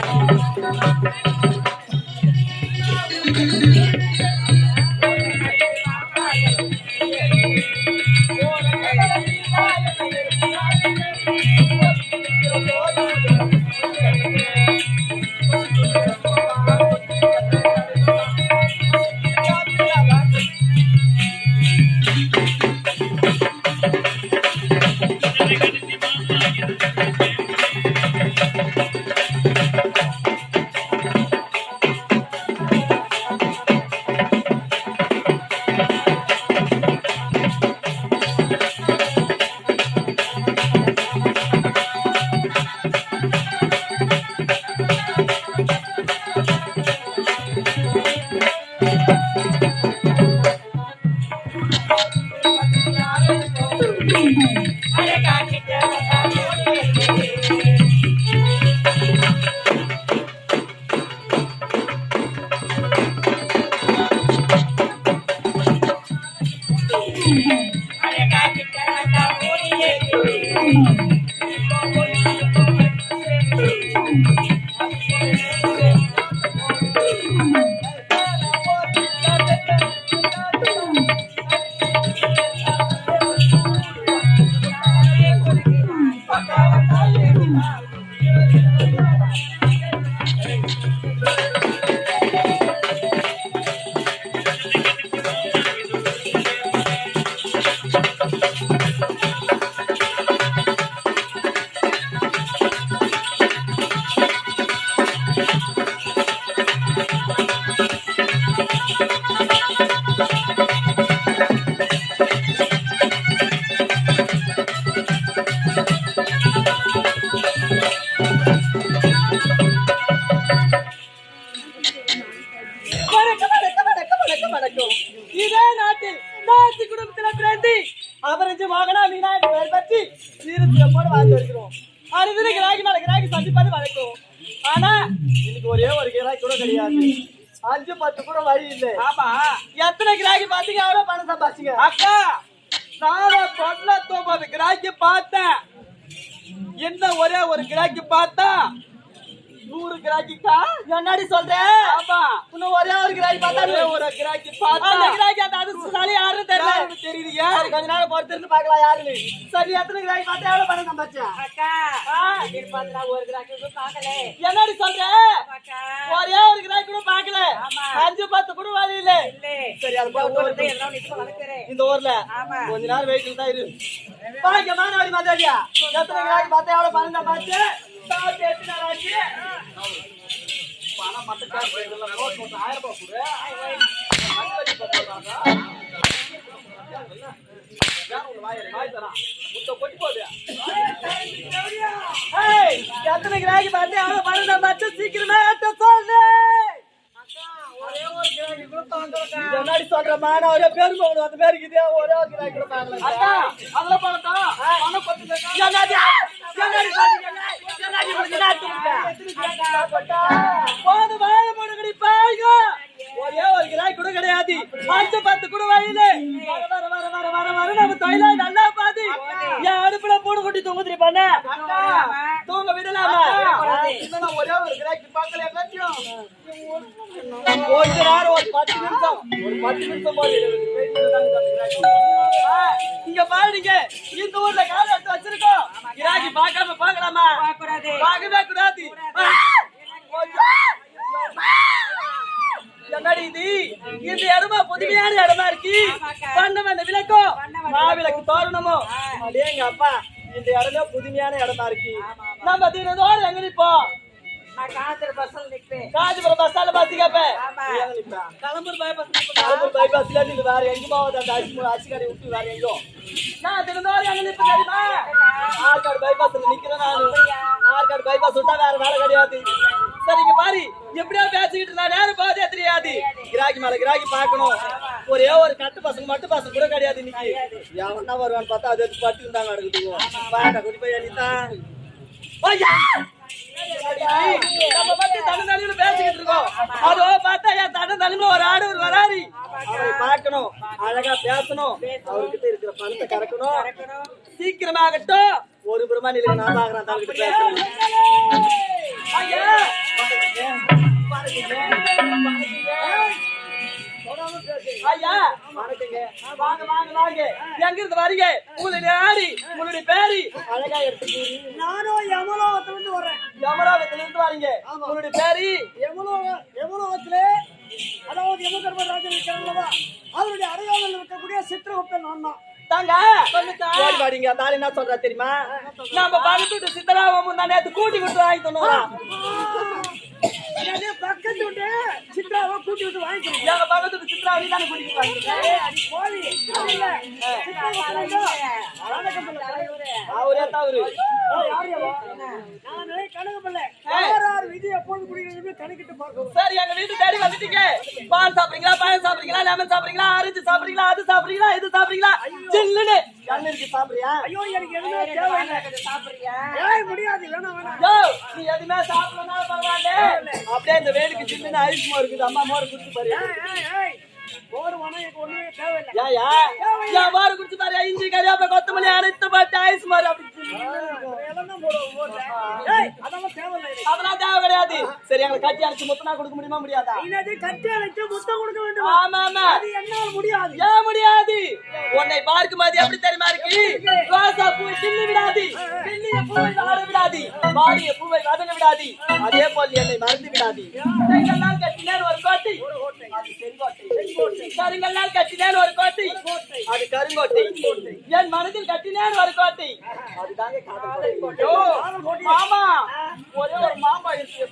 Thank you. அவரஞ்சு வாகனா மீனாட்டு பெயர் பற்றி சீரத்தியம்மோடு வாழ்ந்து வருகிறோம் அறுதின கிராக்கி மேல கிராக்கி சந்திப்பது வழக்கம். ஆனா இன்னைக்கு ஒரே ஒரு கிராக்கி கூட கிடையாது. அஞ்சு பத்து கூட வழி இல்லை. ஆமா. எத்தனை கிராக்கி பாத்தீங்க? எவ்வளவு பணம் சம்பாதிச்சீங்க. அக்கா! நான் தொண்ணூத்தொன்பது கிராக்கி பார்த்தேன். என்ன ஒரே ஒரு கிராக்கி பார்த்தா நூறு கிராக்கிக்கா? என்னடி சொல்ற? ஆமா. இன்னும் ஒரே ஒரு கிராக்கி பார்த்தா ஒரே கிராக்கி பார்த்தா அந்த கிராக்கி அந்த அதிர்ஷ்டசாலி யாருன்னு தெரியல. யாருன்னு தெரியலையா? சரி, கொஞ்ச நேரம் பொறுத்து இருந்து பார்க்கலாம் யாருன்னு. சரி எத்தனை கிராக்கி பார்த்தா எவ்வளவு பணம் சம்பாதிச்சா? அக்கா திருப்பதில ஒரு கிராக்கி பார்க்கல. என்னடி சொல்ற? ஒரே ஒரு கிராக்கி கூட பார்க்கல. அஞ்சு பத்து கூட வழி இல்ல. சரி அது இந்த ஊர்ல. கொஞ்ச நேரம் வெயிட்டிங் தான் இரு. பாக்கியமான வழி மாதாடியா எத்தனை கிராக்கி பார்த்தா எவ்வளவு பணம் சம்பாதிச்சு? பணம் மட்டும் ஆயிரம் ரூபாய் கொடு எத்தனை கிராக்கி பார்த்து எவ்வளவு பணம் சம்பாதிச்சு சீக்கிரமே சொல்லு என்னடி சொல்ற மானா ஒரே பேருக்கு ஒண்ணு அந்த பேருக்கு இதே ஒரே ஒரு கிராக்கி கூட பார்க்கல அக்கா அதுல பணத்தா பணம் கொட்டி போது வாழ போடுங்கடி பாருங்க ஒரே ஒரு கிராய் கூட கிடையாது. அஞ்சு பத்து கூட வழியில வர வர வர வர வர நம்ம தொழிலா நல்லா பாதி என் அடுப்புல போடு கொட்டி தூங்குதுரி பண்ண. தூங்க விடலாமா? ஒரே ஒரு கிராக்கி பார்க்கல நேரம் ஒரு பத்து நிமிஷம். ஒரு பத்து நிமிஷம் போது இங்க பாருங்க. இந்த ஊர்ல கால எடுத்து வச்சிருக்கோம். கிராக்கி பார்க்காம பார்க்கலாமா. பார்க்கவே கூடாது. என்னடி இது? இந்த இடமா? புதுமையான இடமா இருக்கு. பண்ண வந்த விளக்கம் மாவிளக்கு தோரணமோ? அடேங்க அப்பா இந்த இடமே புதுமையான இடமா இருக்கு. நம்ம தினதோறும் எங்க நிப்போம்? காஞ்சிபுரம் பஸ் ஸ்டாண்ட்ல பாத்தீங்கப்ப ஆமா. கலம்பூர் பைபாஸ் கலம்பூர் பைபாஸ்ல நீங்க வேற எங்கேயுமா அரிசி கடை விட்டு வேற எங்கோ நான் தினந்தோறும் எங்க நிப்ப தெரியுமா? ஆற்காடு பைபாஸ்ல நிக்கிறேன் நானு. ஆற்காடு பைபாஸ் விட்டா வேற வேலை கிடையாது. சரிங்க பாரு. எப்படியோ பேசிக்கிட்டு நான் நேரம் போதே தெரியாது. கிராக்கி மேல கிராக்கி பார்க்கணும். ஒரே ஒரு கட்டு பசங்க மட்டும் பசங்க கூட கிடையாது இன்னைக்கு. எவனா வருவான்னு பார்த்தா அது எடுத்து பட்டு இருந்தாங்க நடக்குது வாடா குடி போய் அனிதான் நம்ம பத்தி தனதனின்னு பேசிக்கிட்டு இருக்கோம். அதோ பார்த்தா என் தனதனின்னு ஒரு ஆடு ஒரு வராரி அவரை பார்க்கணும். அழகா பேசணும். இருக்கிற பணத்தை கறக்கணும். சீக்கிரமாகட்டும். ஒரு புறமா நிலையில நான் பாக்குறேன் தவங்கிட்ட பேசுறேன். ஐயா! தொடாம பேசு. ஐயா வணக்கங்க. வாங்க வாங்க வாங்க. எங்க இருந்து வரீங்க? உங்களுடைய ஆடி உங்களுடைய பேரு. அழகா எடுத்து கூறி நானும் யமலோகத்துல இருந்து வர்றேன். யமராஜத்துல இருந்து வரீங்க. உங்களுடைய பேரு. யமலோக யமலோகத்திலே அதாவது யம தர்மராஜன் இருக்கிறல்லவா அவருடைய அடையாளம் இருக்கக்கூடிய சித்திரகுப்தன் நான் தான் தாங்க ஓடி வாடிங்க அந்த ஆளு என்ன சொல்றா தெரியுமா? நம்ம பக்கத்து சித்தராம முந்தா நேத்து கூட்டி கொடுத்து வாங்கி தந்தோம் என்னது, பக்கத்து விட்டு சித்ராவை கூட்டி விட்டு வாங்கிக்கிறேன் எங்க பக்கத்து சித்தராவை தானே கூட்டிட்டு அவரே. தவறு சரி எங்க வீட்டு தேடி வந்துட்டீங்க. பால் சாப்பிடுறீங்களா பழம் சாப்பிடுறீங்களா லெமன் சாப்பிடுறீங்களா ஆரஞ்சு சாப்பிடுறீங்களா அது சாப்பிடுறீங்களா இது சாப்பிடுறீங்களா? சில்லுன்னு என்ன இருக்கு சாப்பிடுறியா? ஐயோ எனக்கு எதுவுமே தேவையில்லை. ஏய் முடியாது வேணாம் வேணாம். யோ நீ எதுவுமே சாப்பிடணும் பரவாயில்ல. அப்படியே இந்த வேலுக்கு சின்ன ஐஸ் மோர் இருக்குது அம்மா மோர் குடிச்சு பாரு. ஏய், ஏய், ஏய். போடு வேணாம் எனக்கு ஒண்ணுமே தேவையில்லை. ஏயா ஏன் மோர் குடிச்சு பாரு. இஞ்சி கறியாப்ப கொத்தமல்லி அனைத்து பாட்டு ஐஸ் மோர் அப்படி. ஏய், அதெல்லாம் தேவை கிடையாது. சரி எங்களுக்கு கட்டி அரைச்சு மொத்தமா கொடுக்க முடியுமா முடியாதா? என்னது கட்டி அழைத்து முத்தம் கொடுக்க வேண்டும்? ஆமா ஆமா. அது என்னால் முடியாது. ஏன் முடியாது? உன்னை பார்க்கும் போது எப்படி தெரியுமா இருக்கு? ரோசா பூ கிள்ளி விடாது. கிள்ளிய பூவை வாட விடாது. வாடிய பூவை வதங்க விடாது. அதே போல் என்னை மறந்து விடாது. கட்டினேன் ஒரு கோட்டை. அது செங்கோட்டை. கருங்கல்லால் கட்டினேன் ஒரு கோட்டை. அது கருங்கோட்டை. என் மனதில் கட்டினேன் ஒரு கோட்டை. மாமா. ஒரே ஒரு மாமா இருக்கு.